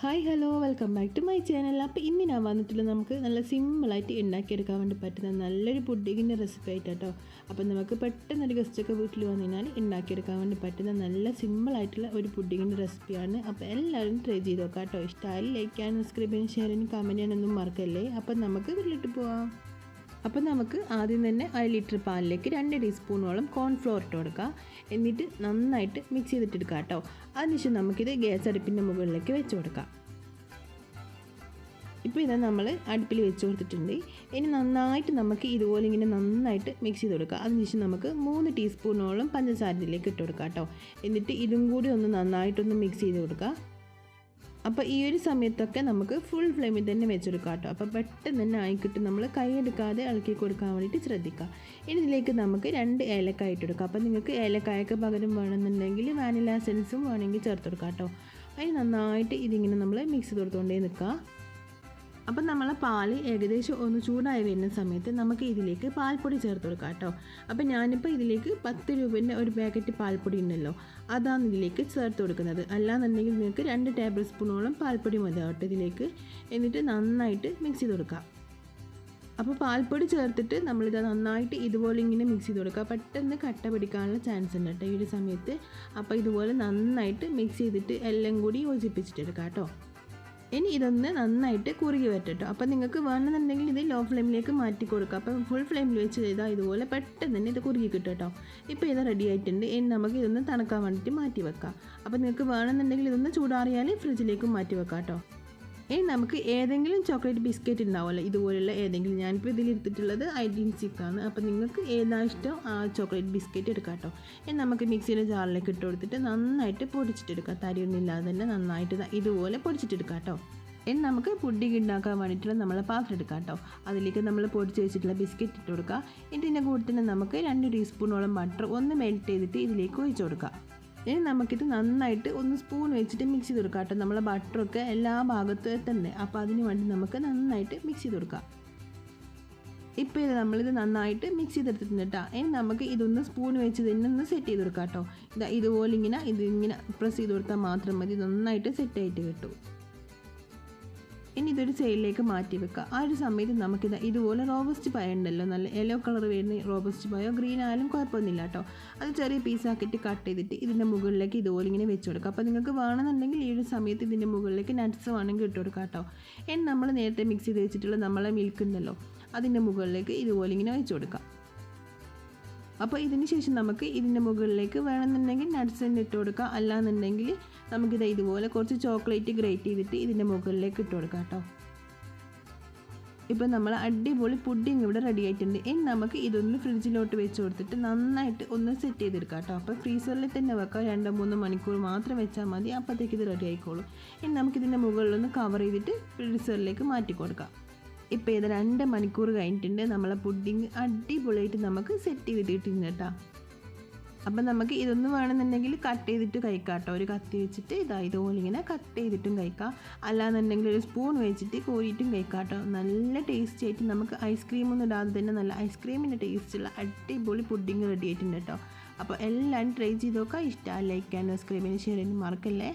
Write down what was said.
Hi hello welcome back to my channel അപ്പോൾ ഇന്ന് ഞാൻ വന്നിട്ടുള്ള നമുക്ക് നല്ല സിമ്പിളായിട്ട് ഉണ്ടാക്കിയെടുക്കാൻ വേണ്ടി പറ്റുന്ന നല്ലൊരു പുഡിങ്ങിന്റെ റെസിപ്പി ആയിട്ടോ അപ്പോൾ നമുക്ക് പെട്ടെന്നൊരു ഗസ്റ്റൊക്കെ വീട്ടിൽ വന്നു കഴിഞ്ഞാൽ ഉണ്ടാക്കിയെടുക്കാൻ വേണ്ടി പറ്റുന്ന നല്ല സിമ്പിളായിട്ടുള്ള ഒരു പുഡിങ്ങിന്റെ റെസിപ്പിയാണ് അപ്പോൾ എല്ലാവരും ട്രൈ ചെയ്ത് നോക്കാം കേട്ടോ ഇഷ്ടമായി ലൈക്ക് ചെയ്യാനും സബ്സ്ക്രൈബ് ചെയ്യാനും ഷെയർ ചെയ്യാനും കമന്റ് ചെയ്യാനൊന്നും മറക്കല്ലേ? അപ്പോൾ നമുക്ക് വീട്ടിലിട്ട് പോവാം. അപ്പോൾ നമുക്ക് ആദ്യം തന്നെ അര ലിറ്റർ പാലിലേക്ക് രണ്ട് ടീസ്പൂണോളം കോൺഫ്ലോർ ഇട്ട് കൊടുക്കുക. എന്നിട്ട് നന്നായിട്ട് മിക്സ് ചെയ്തിട്ടെടുക്കുക കേട്ടോ. അതിനുശേഷം നമുക്കിത് ഗ്യാസ് അടുപ്പിന്റെ മുകളിലേക്ക് വെച്ച് കൊടുക്കാം. ഇപ്പോൾ ഇതാ നമ്മൾ അടുപ്പിൽ വെച്ച് കൊടുത്തിട്ടുണ്ട്. ഇനി നന്നായിട്ട് നമുക്ക് ഇതുപോലെ ഇങ്ങനെ നന്നായിട്ട് മിക്സ് ചെയ്ത് കൊടുക്കുക. അതിനുശേഷം നമുക്ക് മൂന്ന് ടീസ്പൂണോളം പഞ്ചസാരയിലേക്ക് ഇട്ട് കൊടുക്കാം കേട്ടോ. എന്നിട്ട് ഇതും കൂടി ഒന്ന് നന്നായിട്ടൊന്ന് മിക്സ് ചെയ്ത് കൊടുക്കുക. അപ്പോൾ ഈ ഒരു സമയത്തൊക്കെ നമുക്ക് ഫുൾ ഫ്ലെയിമിൽ തന്നെ വെച്ചെടുക്കാം കേട്ടോ അപ്പോൾ പെട്ടെന്ന് തന്നെ ആയിക്കിട്ട് നമ്മൾ കൈയെടുക്കാതെ ഇളക്കി കൊടുക്കാൻ വേണ്ടിയിട്ട് ശ്രദ്ധിക്കുക ഇനി ഇതിലേക്ക് നമുക്ക് രണ്ട് ഏലക്കായ ഇട്ടെടുക്കാം അപ്പോൾ നിങ്ങൾക്ക് ഏലക്കായക്ക് പകരം വേണമെന്നുണ്ടെങ്കിൽ വാനില എസൻസും വേണമെങ്കിൽ ചേർത്ത് കൊടുക്കാം കേട്ടോ. അതിന് നന്നായിട്ട് ഇതിങ്ങനെ നമ്മൾ മിക്സ് കൊടുത്തുകൊണ്ടേ നിൽക്കുക അപ്പം നമ്മൾ പാൽ ഏകദേശം ഒന്ന് ചൂടായി വരുന്ന സമയത്ത് നമുക്ക് ഇതിലേക്ക് പാൽപ്പൊടി ചേർത്ത് കൊടുക്കാം കേട്ടോ. അപ്പം ഞാനിപ്പോൾ ഇതിലേക്ക് പത്ത് രൂപേന്റെ ഒരു പാക്കറ്റ് പാൽപ്പൊടി ഉണ്ടല്ലോ അതാണ് ഇതിലേക്ക് ചേർത്ത് കൊടുക്കുന്നത്. അല്ലാന്നുണ്ടെങ്കിൽ നിങ്ങൾക്ക് രണ്ട് ടേബിൾ സ്പൂണോളം പാൽപ്പൊടി മതി കേട്ടോ ഇതിലേക്ക്. എന്നിട്ട് നന്നായിട്ട് മിക്സ് ചെയ്ത് കൊടുക്കാം. അപ്പോൾ പാൽപ്പൊടി ചേർത്തിട്ട് നമ്മളിത് നന്നായിട്ട് ഇതുപോലെ ഇങ്ങനെ മിക്സ് ചെയ്ത് കൊടുക്കുക പെട്ടെന്ന് കട്ട പിടിക്കാനുള്ള ചാൻസ് ഉണ്ട് കേട്ടോ ഈ ഒരു സമയത്ത്. അപ്പോൾ ഇതുപോലെ നന്നായിട്ട് മിക്സ് ചെയ്തിട്ട് എല്ലാം കൂടി യോജിപ്പിച്ചിട്ടെടുക്കാം കേട്ടോ. ഇനി ഇതൊന്ന് നന്നായിട്ട് കുറുകി വരട്ടോ അപ്പോൾ നിങ്ങൾക്ക് വേണമെന്നുണ്ടെങ്കിൽ ഇത് ലോ ഫ്ലെയിമിലേക്ക് മാറ്റി കൊടുക്കുക അപ്പം ഫുൾ ഫ്ലെയിമിൽ വെച്ച് ചെയ്താൽ ഇതുപോലെ പെട്ടെന്ന് തന്നെ ഇത് കുറുകി കിട്ടും കേട്ടോ ഇപ്പോൾ ഇത് റെഡി ആയിട്ടുണ്ട്. ഇനി നമുക്ക് ഇതൊന്ന് തണുക്കാൻ വേണ്ടിയിട്ട് മാറ്റി വെക്കാം. അപ്പോൾ നിങ്ങൾക്ക് വേണമെന്നുണ്ടെങ്കിൽ ഇതൊന്ന് ചൂടാറിയാൽ ഫ്രിഡ്ജിലേക്ക് മാറ്റി വെക്കാം കേട്ടോ ഇനി നമുക്ക് ഏതെങ്കിലും ചോക്ലേറ്റ് ബിസ്ക്കറ്റ് ഉണ്ടാവുമല്ലോ. ഇതുപോലുള്ള ഏതെങ്കിലും ഞാനിപ്പോൾ ഇതിൽ എടുത്തിട്ടുള്ളത് ഐഡിയൻ ആണ് അപ്പോൾ നിങ്ങൾക്ക് ഏതാ ഇഷ്ടം ആ ചോക്ലേറ്റ് ബിസ്ക്കറ്റ് എടുക്കാം കേട്ടോ ഇനി നമുക്ക് മിക്സിയുടെ ജാറിലേക്ക് ഇട്ട് കൊടുത്തിട്ട് നന്നായിട്ട് പൊടിച്ചിട്ടെടുക്കാം. തരിയൊന്നും ഇല്ലാതെ തന്നെ നന്നായിട്ട് ഇതുപോലെ പൊടിച്ചിട്ടെടുക്കാം കേട്ടോ ഇനി നമുക്ക് പുഡിങ് ഉണ്ടാക്കാൻ വേണ്ടിയിട്ടുള്ള നമ്മളെ പാത്രം എടുക്കാം കേട്ടോ അതിലേക്ക് നമ്മൾ പൊടിച്ച് വെച്ചിട്ടുള്ള ബിസ്ക്കറ്റ് ഇട്ട് കൊടുക്കുക ഇതിന്റെ കൂടെ തന്നെ നമുക്ക് രണ്ട് ടീസ്പൂണോളം ബട്ടർ ഒന്ന് മെൽറ്റ് ചെയ്തിട്ട് ഇതിലേക്ക് ഒഴിച്ചു കൊടുക്കാം. ഇനി നമുക്കിത് നന്നായിട്ട് ഒന്ന് സ്പൂൺ വെച്ചിട്ട് മിക്സ് ചെയ്ത് കൊടുക്കാം കേട്ടോ. നമ്മളെ ബട്ടറൊക്കെ എല്ലാ ഭാഗത്തും എത്തണ്ടേ? അപ്പോൾ അതിന് വേണ്ടി നമുക്ക് നന്നായിട്ട് മിക്സ് ചെയ്ത് കൊടുക്കാം. ഇപ്പോൾ ഇത് നമ്മളിത് നന്നായിട്ട് മിക്സ് ചെയ്തെടുത്തിട്ടുണ്ട് കേട്ടോ. ഇനി നമുക്ക് ഇതൊന്ന് സ്പൂൺ വെച്ച് തന്നെ ഒന്ന് സെറ്റ് ചെയ്ത് കൊടുക്കാം കേട്ടോ. ഇതാ ഇതുപോലെ ഇങ്ങനെ ഇതിങ്ങനെ പ്രസ് ചെയ്ത് കൊടുത്താൽ മാത്രം മതി. നന്നായിട്ട് സെറ്റായിട്ട് കിട്ടും. ഇനി ഇതൊരു സൈഡിലേക്ക് മാറ്റി വെക്കുക ആ ഒരു സമയത്ത് നമുക്കിത് ഇതുപോലെ റോബസ്റ്റ് പായ ഉണ്ടല്ലോ. നല്ല യെല്ലോ കളർ വരുന്ന റോബസ്റ്റ് പായോ ഗ്രീൻ ആയാലും കുഴപ്പമൊന്നുമില്ല കേട്ടോ അത് ചെറിയ പീസാക്കിയിട്ട് കട്ട് ചെയ്തിട്ട് ഇതിന്റെ മുകളിലേക്ക് ഇതുപോലെ ഇങ്ങനെ വെച്ച് കൊടുക്കുക അപ്പോൾ നിങ്ങൾക്ക് വേണമെന്നുണ്ടെങ്കിൽ ഈ ഒരു സമയത്ത് ഇതിന്റെ മുകളിലേക്ക് നട്ട്സ് വേണമെങ്കിൽ ഇട്ട് കൊടുക്കാം കേട്ടോ ഇനി നമ്മൾ നേരത്തെ മിക്സ് ചെയ്ത് വെച്ചിട്ടുള്ള നമ്മളെ മിൽക്ക് ഉണ്ടല്ലോ അതിന്റെ മുകളിലേക്ക് ഇതുപോലെ ഇങ്ങനെ വെച്ച് കൊടുക്കാം. അപ്പോൾ ഇതിന് ശേഷം നമുക്ക് ഇതിന്റെ മുകളിലേക്ക് വേണമെന്നുണ്ടെങ്കിൽ നട്ട്സ് തന്നെ ഇട്ട് കൊടുക്കാം. അല്ലാന്നുണ്ടെങ്കിൽ നമുക്കിത് ഇതുപോലെ കുറച്ച് ചോക്ലേറ്റ് ഗ്രേറ്റ് ചെയ്തിട്ട് ഇതിന്റെ മുകളിലേക്ക് ഇട്ട് കൊടുക്കാം കേട്ടോ. ഇപ്പോൾ നമ്മൾ അടിപൊളി പുഡിങ് ഇവിടെ റെഡി ആയിട്ടുണ്ട്. ഇനി നമുക്ക് ഇതൊന്ന് ഫ്രിഡ്ജിലോട്ട് വെച്ച് കൊടുത്തിട്ട് നന്നായിട്ട് ഒന്ന് സെറ്റ് ചെയ്തെടുക്കാം കേട്ടോ. അപ്പോൾ ഫ്രീസറിൽ തന്നെ വെക്കാം. രണ്ടോ മൂന്നോ മണിക്കൂർ മാത്രം വെച്ചാൽ മതി. അപ്പോഴത്തേക്ക് ഇത് റെഡി ആയിക്കോളും. ഇനി നമുക്കിതിന്റെ മുകളിലൊന്ന് കവർ ചെയ്തിട്ട് ഫ്രീസറിലേക്ക് മാറ്റി കൊടുക്കാം. ഇപ്പോൾ ഇത് രണ്ട് മണിക്കൂർ കഴിഞ്ഞിട്ടുണ്ട്. നമ്മളെ പുഡിങ് അടിപൊളിയായിട്ട് നമുക്ക് സെറ്റ് ചെയ്ത് കിട്ടിയിരുന്നു കേട്ടോ. അപ്പം നമുക്ക് ഇതൊന്നും വേണമെന്നുണ്ടെങ്കിൽ കട്ട് ചെയ്തിട്ട് കഴിക്കാം കേട്ടോ. ഒരു കത്തി വെച്ചിട്ട് ഇതാ ഇതുപോലെ ഇങ്ങനെ കട്ട് ചെയ്തിട്ടും കഴിക്കാം. അല്ലാന്നുണ്ടെങ്കിൽ ഒരു സ്പൂൺ വെച്ചിട്ട് കോരിയിട്ടും കഴിക്കാം കേട്ടോ. നല്ല ടേസ്റ്റി ആയിട്ട് നമുക്ക് ഐസ്ക്രീം ഒന്നും ഇടാതെ തന്നെ നല്ല ഐസ്ക്രീമിന്റെ ടേസ്റ്റുള്ള അടിപൊളി പുഡിങ് റെഡി ആയിട്ടുണ്ട് കേട്ടോ. അപ്പോൾ എല്ലാവരും ട്രൈ ചെയ്ത് നോക്കാം ഇഷ്ടമാണ് ലൈക്ക് ആൻഡ് സബ്സ്ക്രൈബ് ഷെയർ ചെയ്യാൻ മറക്കല്ലേ?